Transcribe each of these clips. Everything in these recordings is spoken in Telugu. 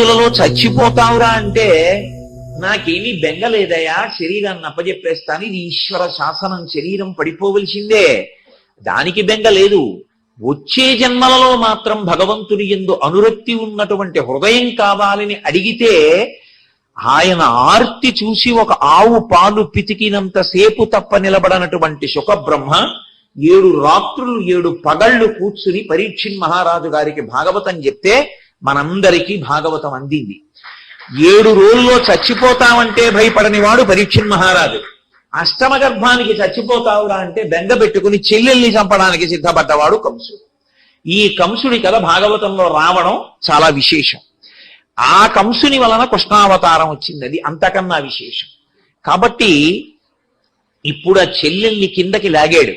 రోజులలో చచ్చిపోతావురా అంటే నాకేమీ బెంగలేదయా శరీరాన్ని అప్పజెప్పేస్తాను. ఇది ఈశ్వర శాసనం శరీరం పడిపోవలసిందే. దానికి బెంగ లేదు. వచ్చే జన్మలలో మాత్రం భగవంతుని ఎందు అనురక్తి ఉన్నటువంటి హృదయం కావాలని అడిగితే ఆయన ఆర్తి చూసి ఒక ఆవు పాలు పితికినంత సేపు తప్ప నిలబడనటువంటి సుఖబ్రహ్మ ఏడు రాత్రులు ఏడు పగళ్ళు కూర్చుని పరీక్షిన్ మహారాజు గారికి భాగవతం చెప్తే మనందరికీ భాగవతం అందింది. ఏడు రోజుల్లో చచ్చిపోతామంటే భయపడని వాడు పరీక్షిన్ మహారాజు. అష్టమ గర్భానికి చచ్చిపోతావురా అంటే బెంగ పెట్టుకుని చెల్లెల్ని చంపడానికి సిద్ధపడ్డవాడు కంసుడు. ఈ కంసుడి కథ భాగవతంలో రావడం చాలా విశేషం. ఆ కంసుని వలన కృష్ణావతారం వచ్చింది. అది అంతకన్నా విశేషం. కాబట్టి ఇప్పుడు ఆ చెల్లెల్ని కిందకి లాగాడు.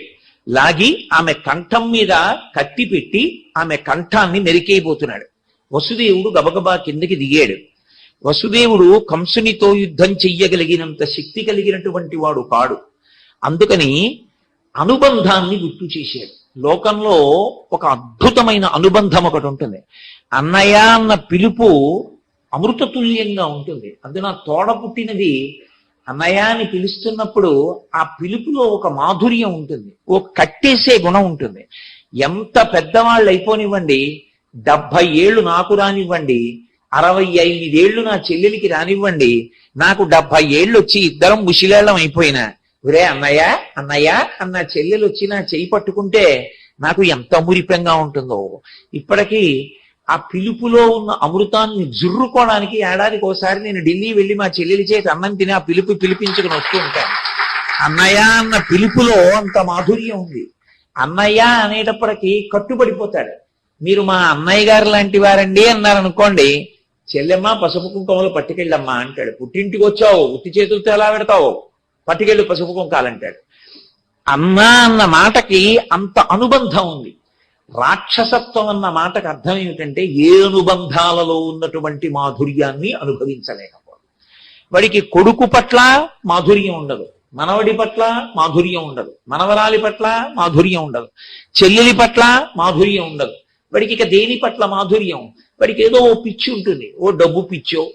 లాగి ఆమె కంఠం మీద కత్తి పెట్టి ఆమె కంఠాన్ని నెరికేయబోతున్నాడు వసుదేవుడు గబగబా కిందకి దిగాడు. వసుదేవుడు కంసునితో యుద్ధం చెయ్యగలిగినంత శక్తి కలిగినటువంటి వాడు కాడు. అందుకని అనుబంధాన్ని గుర్తు చేశాడు. లోకంలో ఒక అద్భుతమైన అనుబంధం ఒకటి ఉంటుంది. అన్నయ్య అన్న పిలుపు అమృతతుల్యంగా ఉంటుంది. అందున తోడ పుట్టినది అన్నయ్య అని పిలుస్తున్నప్పుడు ఆ పిలుపులో ఒక మాధుర్యం ఉంటుంది. ఓ కట్టేసే గుణం ఉంటుంది. ఎంత పెద్దవాళ్ళు అయిపోనివ్వండి డెబ్బై ఏళ్ళు నాకు రానివ్వండి అరవై ఐదేళ్ళు నా చెల్లెలికి రానివ్వండి నాకు డెబ్బై ఏళ్ళు వచ్చి ఇద్దరం ముషిలేళ్ళం అయిపోయినా. ఒరే అన్నయ్య అన్నయ్య అన్న చెల్లెలు వచ్చి నా చేయి పట్టుకుంటే నాకు ఎంత మురిపెంగా ఉంటుందో. ఇప్పటికీ ఆ పిలుపులో ఉన్న అమృతాన్ని జుర్రుకోవడానికి ఏడాదికి ఒకసారి నేను ఢిల్లీ వెళ్ళి మా చెల్లెలి చేతి అన్నం తిని ఆ పిలుపు పిలిపించుకుని వస్తూ ఉంటాను. అన్నయ్య అన్న పిలుపులో అంత మాధుర్యం ఉంది. అన్నయ్య అనేటప్పటికీ కట్టుబడిపోతాడు. మీరు మా అన్నయ్య గారు లాంటి వారండి అన్నారనుకోండి చెల్లెమ్మ పసుపు కుంకుమలు పట్టుకెళ్ళమ్మా అంటాడు. పుట్టింటికి వచ్చావు ఉత్తి చేతులతో ఎలా పెడతావు? పట్టుకెళ్ళు పసుపు కుంకాలంటాడు. అన్నా అన్న మాటకి అంత అనుబంధం ఉంది. రాక్షసత్వం అన్న మాటకు అర్థం ఏమిటంటే ఏ అనుబంధాలలో ఉన్నటువంటి మాధుర్యాన్ని అనుభవించలేకపోవడం. వాడికి కొడుకు పట్ల మాధుర్యం ఉండదు మనవడి పట్ల మాధుర్యం ఉండదు మనవరాలి పట్ల మాధుర్యం ఉండదు చెల్లెలి పట్ల మాధుర్యం ఉండదు. వాడికి ఇక దేని పట్ల మాధుర్యం? వాడికి ఏదో ఓ పిచ్చి ఉంటుంది. ఓ డబ్బు పిచ్చో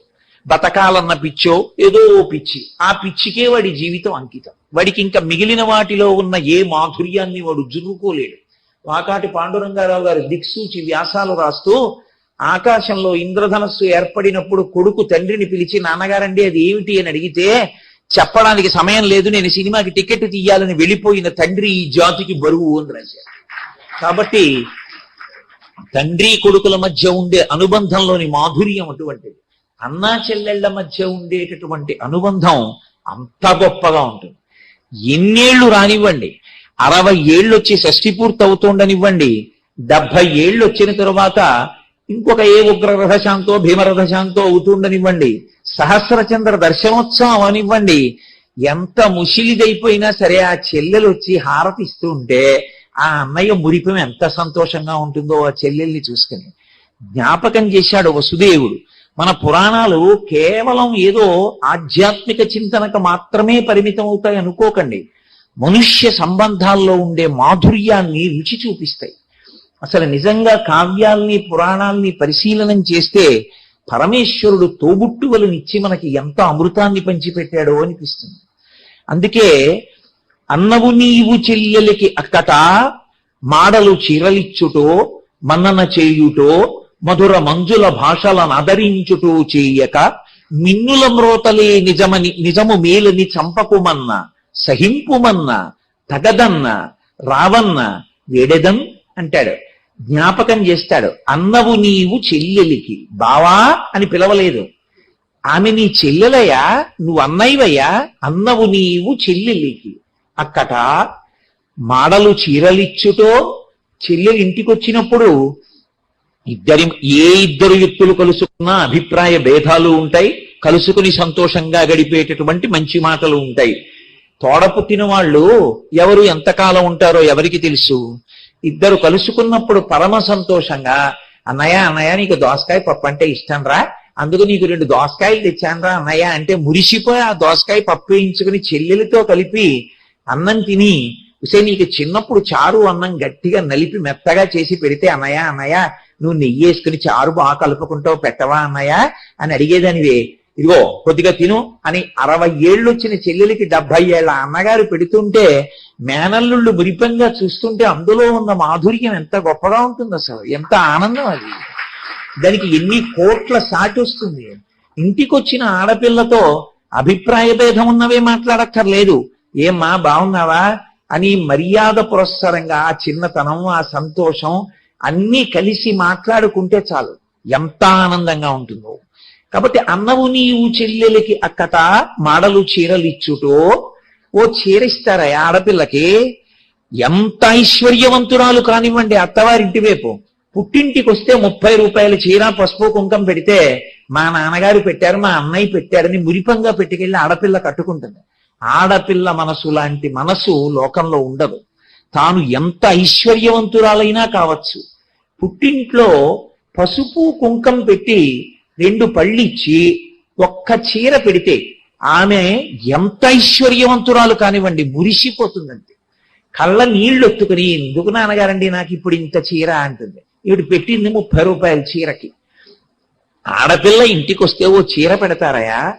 బతకాలన్న పిచ్చో ఏదో ఓ పిచ్చి. ఆ పిచ్చికే వాడి జీవితం అంకితం. వాడికి ఇంకా మిగిలిన వాటిలో ఉన్న ఏ మాధుర్యాన్ని వాడు జురుకోలేడు వాకాటి పాండురంగారావు గారు దిక్సూచి వ్యాసాలు రాస్తూ ఆకాశంలో ఇంద్రధనస్సు ఏర్పడినప్పుడు కొడుకు తండ్రిని పిలిచి నాన్నగారండి అది ఏమిటి? అని అడిగితే చెప్పడానికి సమయం లేదు నేను సినిమాకి టికెట్ తీయాలని వెళ్ళిపోయిన తండ్రి ఈ జాతికి బరువు అని రాశారు. కాబట్టి తండ్రి కొడుకుల మధ్య ఉండే అనుబంధంలోని మాధుర్యం అటువంటిది. అన్నా చెల్లెళ్ళ మధ్య ఉండేటటువంటి అనుబంధం అంత గొప్పగా ఉంటుంది. ఎన్నేళ్ళు రానివ్వండి అరవై ఏళ్ళు వచ్చి షష్ఠి పూర్తి అవుతుండనివ్వండి డెబ్బై ఏళ్ళు వచ్చిన తరువాత ఇంకొక ఏ ఉగ్ర రథశాంతో భీమరథ అవుతుండనివ్వండి సహస్రచంద్ర దర్శనోత్సవం అనివ్వండి ఎంత ముషిలిదైపోయినా సరే ఆ చెల్లెలు వచ్చి హారతి ఇస్తూ ఉంటే ఆ అన్నయ్య మురిపం ఎంత సంతోషంగా ఉంటుందో ఆ చెల్లెల్ని చూసుకుని. జ్ఞాపకం చేశాడు వసుదేవుడు. మన పురాణాలు కేవలం ఏదో ఆధ్యాత్మిక చింతనకు మాత్రమే పరిమితం అవుతాయి అనుకోకండి. మనుష్య సంబంధాల్లో ఉండే మాధుర్యాన్ని రుచి చూపిస్తాయి. అసలు నిజంగా కావ్యాల్ని పురాణాల్ని పరిశీలనం చేస్తే పరమేశ్వరుడు తోబుట్టువలనిచ్చి మనకి ఎంత అమృతాన్ని పంచిపెట్టాడో అనిపిస్తుంది. అందుకే అన్నవు నీవు చెల్లెలికి అక్కట మాడలు చీరలిచ్చుటో మన్నన చేయుటో మధుర మంజుల భాషలను ఆదరించుటూ చేయక మిన్నుల మ్రోతలే నిజమని నిజము మేలని చంపకుమన్న సహింపుమన్న తగదన్న రావన్న వేడెదన్ అంటాడు. జ్ఞాపకం చేస్తాడు. అన్నవు నీవు చెల్లెలికి బావా అని పిలవలేదు. ఆమె నీ చెల్లెలయ్యా నువ్వు అన్నయ్యవయ్యా అన్నవు నీవు చెల్లెలికి అక్కట మాడలు చీరలిచ్చుటో చెల్లెలు ఇంటికి వచ్చినప్పుడు ఇద్దరి ఏ ఇద్దరు వ్యక్తులు కలుసుకున్నా అభిప్రాయ భేదాలు ఉంటాయి కలుసుకుని సంతోషంగా గడిపేటటువంటి మంచి మాటలు ఉంటాయి. తోడ పుట్టిన వాళ్ళు ఎవరు ఎంతకాలం ఉంటారో ఎవరికి తెలుసు. ఇద్దరు కలుసుకున్నప్పుడు పరమ సంతోషంగా అన్నయ్య అన్నయ్య నీకు దోసకాయ పప్పు అంటే ఇష్టం రా. అందుకు నీకు రెండు దోసకాయలు తెచ్చాను రా అన్నయ్య అంటే మురిసిపోయి ఆ దోసకాయ పప్పు వేయించుకుని చెల్లెలతో కలిపి అన్నం తిని ఉసే నీకు చిన్నప్పుడు చారు అన్నం గట్టిగా నలిపి మెత్తగా చేసి పెడితే అన్నయ్య అన్నయ్య నువ్వు నెయ్యి వేసుకుని చారు బాగా కలుపుకుంటావు పెట్టవా అన్నయ్య? అని అడిగేదానివే. ఇదిగో కొద్దిగా తిను అని అరవై ఏళ్ళు వచ్చిన చెల్లెలికి డెబ్బై ఏళ్ళ అన్నగారు పెడుతుంటే మేనల్లుళ్ళు మురిపంగా చూస్తుంటే అందులో ఉన్న మాధుర్యం ఎంత గొప్పగా ఉంటుంది అసలు ఎంత ఆనందం అది. దానికి ఎన్ని కోట్ల సాటి వస్తుంది. ఇంటికొచ్చిన ఆడపిల్లతో అభిప్రాయ భేదం ఉన్నవే మాట్లాడక్కర్లేదు. ఏమ్మా బాగున్నావా అని మర్యాద పురస్సరంగా ఆ చిన్నతనం ఆ సంతోషం అన్నీ కలిసి మాట్లాడుకుంటే చాలు. ఎంత ఆనందంగా ఉంటుందో. కాబట్టి అన్నవు నీవు చెల్లెలకి అక్కత మాడలు చీరలు ఇచ్చుటో ఓ చీరిస్తారా ఆడపిల్లకి? ఎంత ఐశ్వర్యవంతురాలు కానివ్వండి అత్తవారింటి వైపు. పుట్టింటికి వస్తే ముప్పై రూపాయల చీర పసుపు కుంకం పెడితే మా నాన్నగారు పెట్టారు మా అన్నయ్య పెట్టారని మురిపంగా పెట్టుకెళ్ళి ఆడపిల్ల కట్టుకుంటుంది. ఆడపిల్ల మనసు లాంటి మనసు లోకంలో ఉండదు. తాను ఎంత ఐశ్వర్యవంతురాలైనా కావచ్చు. పుట్టింట్లో పసుపు కుంకం పెట్టి రెండు పళ్ళిచ్చి ఒక్క చీర పెడితే ఆమె ఎంత ఐశ్వర్యవంతురాలు కానివ్వండి మురిసిపోతుందంటే కళ్ళ నీళ్ళు ఒత్తుకుని ఎందుకు నాన్నగారండి నాకు ఇప్పుడు ఇంత చీర? అంటుంది. ఇవి పెట్టింది ముప్పై రూపాయల చీరకి. ఆడపిల్ల ఇంటికి వస్తే ఓ చీర పెడతారయా?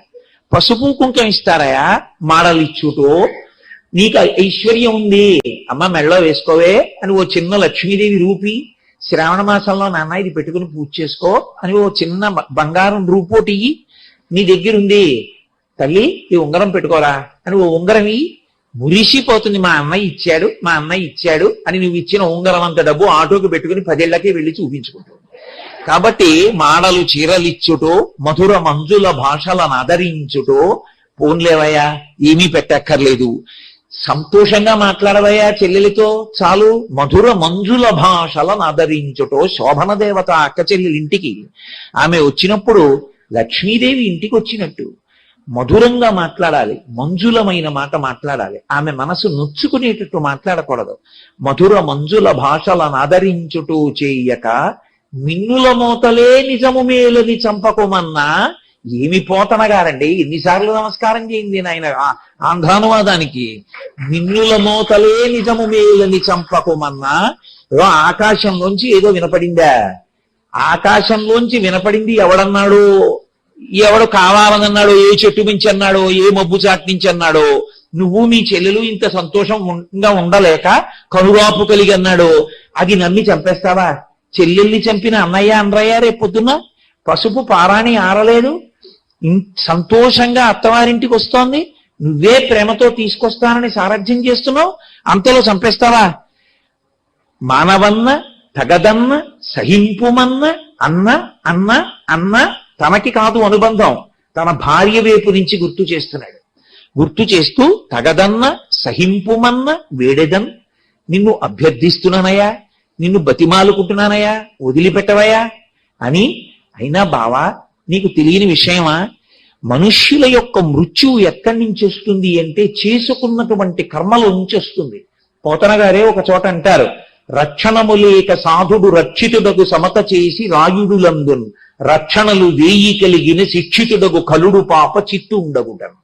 పసుపు కుంకం ఇస్తారయా? మాడలు ఇచ్చుటో నీకు ఐశ్వర్యం ఉంది. అమ్మ మెళ్ళో వేసుకోవే అని ఓ చిన్న లక్ష్మీదేవి రూపి శ్రావణ మాసంలో నాన్న ఇది పెట్టుకుని పూజ చేసుకో అని ఓ చిన్న బంగారం రూపోటి నీ దగ్గర ఉంది తల్లి ఈ ఉంగరం పెట్టుకోరా అని ఓ ఉంగరం ఇయ్యి. మురిసిపోతుంది మా అన్నయ్య ఇచ్చాడు మా అన్నయ్య ఇచ్చాడు అని నువ్వు ఇచ్చిన ఉంగరం అంత డబ్బు ఆటోకి పెట్టుకుని పదేళ్ళకే వెళ్ళి చూపించుకుంటావు. కాబట్టి మాడలు చీరలిచ్చుటో మధుర మంజుల భాషలను ఆదరించుటో పోన్లేవయ్యా ఏమీ పెట్టక్కర్లేదు. సంతోషంగా మాట్లాడవయ్యా చెల్లెలితో చాలు మధుర మంజుల భాషలను ఆదరించుటో శోభన దేవత అక్క చెల్లెలింటికి ఆమె వచ్చినప్పుడు లక్ష్మీదేవి ఇంటికి వచ్చినట్టు. మధురంగా మాట్లాడాలి మంజులమైన మాట మాట్లాడాలి. ఆమె మనసు నొచ్చుకునేటట్టు మాట్లాడకూడదు. మధుర మంజుల భాషలను ఆదరించుటూ చేయక మిన్నుల మోతలే నిజము మేలని చంపకోమన్నా ఏమి పోతనగారండి? ఎన్నిసార్లు నమస్కారం చేయింది నాయన ఆంధ్రానువాదానికి? మిన్నుల మోతలే నిజము మేలని చంపకోమన్నా? ఏదో ఆకాశంలోంచి ఏదో వినపడిందా? ఆకాశంలోంచి వినపడింది ఎవడన్నాడు? ఎవడు కావాలనన్నాడు? ఏ చెట్టు మించి అన్నాడు? ఏ మబ్బు చాటు నుంచి అన్నాడు? నువ్వు మీ చెల్లెలు ఇంత సంతోషంగా ఉండలేక కనుగాపు కలిగి అన్నాడు? అది నమ్మి చంపేస్తావా? చెల్లెల్ని చంపిన అన్నయ్య అనరయ్య రేపు పొద్దున్న పసుపు పారాణి ఆరలేదు. సంతోషంగా అత్తవారింటికి వస్తోంది. నువ్వే ప్రేమతో తీసుకొస్తానని సారథ్యం చేస్తున్నావు. అంతలో చంపేస్తావా? మానవన్న తగదన్న సహింపుమన్న అన్న అన్న అన్న తనకి కాదు అనుబంధం. తన భార్య వైపు నుంచి గుర్తు చేస్తున్నాడు. గుర్తు చేస్తూ తగదన్న సహింపుమన్న వేడెదన్ నిన్ను అభ్యర్థిస్తున్నానయ్యా. నిన్ను బతిమాలుకుంటున్నానయ్యా వదిలిపెట్టవయ్యా అని. అయినా బావా నీకు తెలియని విషయమా? మనుష్యుల యొక్క మృత్యువు ఎక్కడి నుంచి వస్తుంది అంటే చేసుకున్నటువంటి కర్మల నుంచి వస్తుంది. పోతన గారే ఒక చోట అంటారు రక్షణము లేక సాధుడు రక్షితుడకు సమత చేసి రాయుడులందున్ రక్షణలు వేయి కలిగిన శిక్షితుడకు కలుడు పాప చిట్టు ఉండగుటను.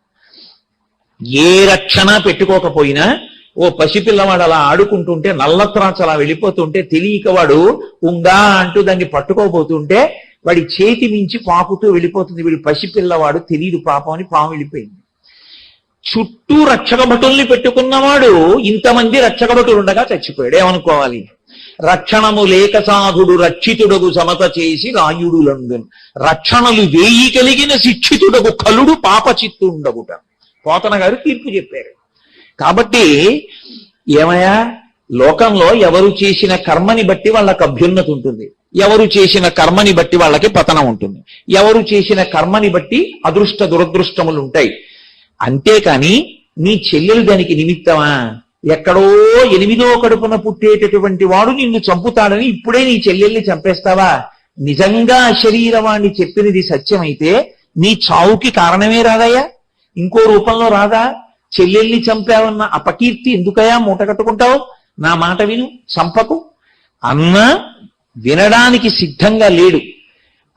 ఏ రక్షణ పెట్టుకోకపోయినా ఓ పసిపిల్లవాడు అలా ఆడుకుంటుంటే నల్లత్రాచ అలా వెళ్ళిపోతుంటే తెలియక వాడు ఉందా అంటూ దాన్ని పట్టుకోబోతుంటే వాడి చేతి మించి పాకుతూ వెళ్ళిపోతుంది. వీడు పసిపిల్లవాడు తెలియదు పాపం అని పాము వెళ్ళిపోయింది. చుట్టూ రక్షక భటుల్ని పెట్టుకున్నవాడు ఇంతమంది రక్షక భటులు ఉండగా చచ్చిపోయాడు. ఏమనుకోవాలి? రక్షణము లేక సాధుడు రక్షితుడగు సమత చేసి రాయుడు రాయుడులందు రక్షణలు వేయి కలిగిన శిక్షితుడగు కలుడు పాప చిత్తు ఉండగుట పోతన గారు తీర్పు చెప్పారు. కాబట్టి ఏమయ్యా? లోకంలో ఎవరు చేసిన కర్మని బట్టి వాళ్ళకి అభ్యున్నతి ఉంటుంది. ఎవరు చేసిన కర్మని బట్టి వాళ్ళకి పతనం ఉంటుంది. ఎవరు చేసిన కర్మని బట్టి అదృష్ట దురదృష్టములు ఉంటాయి. అంతేకాని నీ చెల్లెలు దానికి నిమిత్తమా? ఎక్కడో ఎనిమిదో కడుపున పుట్టేటటువంటి వాడు నిన్ను చంపుతాడని ఇప్పుడే నీ చెల్లెల్ని చంపేస్తావా? నిజంగా శరీరవాణ్ణి చెప్పినది సత్యమైతే నీ చావుకి కారణమే రాదయ్యా? ఇంకో రూపంలో రాదా? చెల్లెల్ని చంపావన్న అపకీర్తి ఎందుకయా మూట కట్టుకుంటావు? నా మాట విను చంపకు. అన్న వినడానికి సిద్ధంగా లేడు.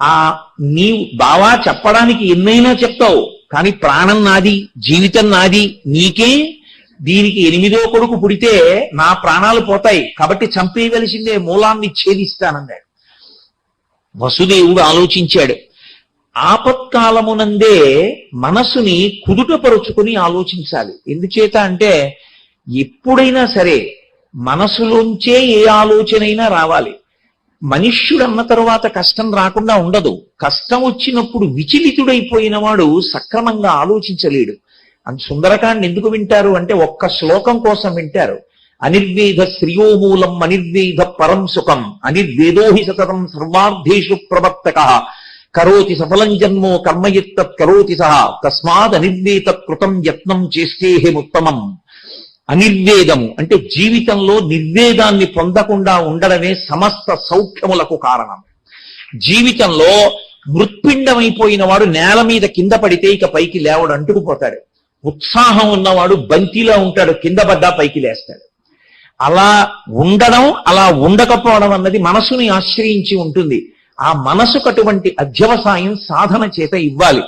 ఆ నీవు బావా చెప్పడానికి ఎన్నైనా చెప్తావు కానీ ప్రాణం నాది జీవితం నాది నీకే. దీనికి ఎనిమిదో కొడుకు పుడితే నా ప్రాణాలు పోతాయి కాబట్టి చంపేయవలసిందే మూలాన్ని ఛేదిస్తానన్నాడు. వసుదేవుడు ఆలోచించాడు. ఆపత్కాలమునందే మనసుని కుదుటపరుచుకుని ఆలోచించాలి. ఎందుచేత అంటే ఎప్పుడైనా సరే మనసులోంచే ఏ ఆలోచనైనా రావాలి. మనుష్యుడు అన్న తరువాత కష్టం రాకుండా ఉండదు. కష్టం వచ్చినప్పుడు విచలితుడైపోయిన వాడు సక్రమంగా ఆలోచించలేడు. అంత సుందరకాండ ఎందుకు వింటారు? అంటే ఒక్క శ్లోకం కోసం వింటారు. అనిర్వేద శ్రియోమూలం అనిర్వేద పరం సుఖం అనిర్వేదోహి సతతం సర్వార్థేషు ప్రవర్తక. కరోతి సఫలం జన్మో కర్మయత్తత్ కరోతి సహ తస్మాత్ అనిర్వేత కృతం యత్నం చేస్తేహముత్తమం అనిర్వేదము అంటే జీవితంలో నిర్వేదాన్ని పొందకుండా ఉండడమే సమస్త సౌఖ్యములకు కారణం. జీవితంలో మృత్పిండమైపోయిన వాడు నేల మీద కింద పడితే ఇక పైకి లేవడు అంటుకుపోతాడు. ఉత్సాహం ఉన్నవాడు బంతిలా ఉంటాడు కింద పడ్డా పైకి లేస్తాడు. అలా ఉండడం అలా ఉండకపోవడం అన్నది మనసుని ఆశ్రయించి ఉంటుంది. ఆ మనసుకు అటువంటి అధ్యవసాయం సాధన చేత ఇవ్వాలి.